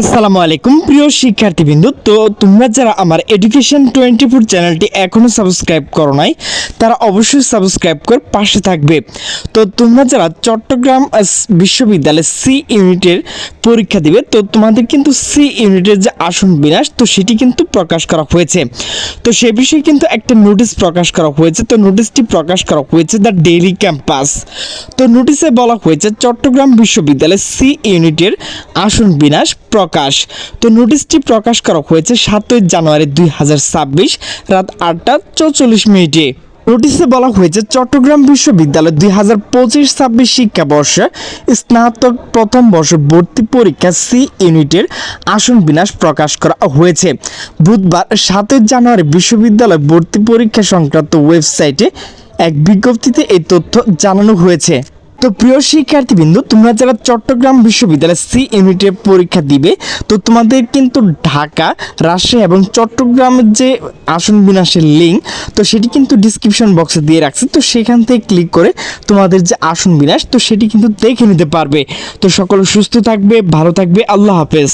আসসালামু আলাইকুম, প্রিয় শিক্ষার্থীবৃন্দ। তো তোমরা যারা আমার এডুকেশন টোয়েন্টি ফোর চ্যানেলটি এখনও সাবস্ক্রাইব করো নাই, তারা অবশ্যই সাবস্ক্রাইব করে পাশে থাকবে। তো তোমরা যারা চট্টগ্রাম বিশ্ববিদ্যালয়ে সি ইউনিটের পরীক্ষা দিবে, তো তোমাদের কিন্তু সি ইউনিটের যে আসন বিনাশ, তো সেটি কিন্তু প্রকাশ করা হয়েছে। তো সে বিষয়ে কিন্তু একটা নোটিশ প্রকাশ করা হয়েছে, তো নোটিশটি প্রকাশ করা হয়েছে দ্য ডেইলি ক্যাম্পাস তো নোটিশে বলা হয়েছে চট্টগ্রাম বিশ্ববিদ্যালয় সি ইউনিটের আসন বিন্যাস প্রকাশ। তো নোটিশটি প্রকাশ করা হয়েছে সাতই জানুয়ারি দুই হাজার ছাব্বিশ রাত আটটা চৌচল্লিশ মিনিটে। নোটিশে বলা হয়েছে চট্টগ্রাম বিশ্ববিদ্যালয় দুই হাজার পঁচিশ ছাব্বিশ শিক্ষাবর্ষে স্নাতক প্রথম বর্ষ ভর্তি পরীক্ষা সি ইউনিটের আসন বিন্যাস প্রকাশ করা হয়েছে। বুধবার সাতই জানুয়ারি বিশ্ববিদ্যালয় ভর্তি পরীক্ষা সংক্রান্ত ওয়েবসাইটে এক বিজ্ঞপ্তিতে এই তথ্য জানানো হয়েছে। তো প্রিয় শিক্ষার্থীবৃন্দ, তোমরা যারা চট্টগ্রাম বিশ্ববিদ্যালয় সি ইউনিটের পরীক্ষা দিবে, তো তোমাদের কিন্তু ঢাকা, রাজশাহী এবং চট্টগ্রামের যে আসন বিনাশের লিঙ্ক তো সেটি কিন্তু ডিসক্রিপশন বক্সে দিয়ে রাখছে। তো সেখান থেকে ক্লিক করে তোমাদের যে আসন বিনাশ, তো সেটি কিন্তু দেখে নিতে পারবে। তো সকল সুস্থ থাকবে, ভালো থাকবে, আল্লাহ হাফেজ।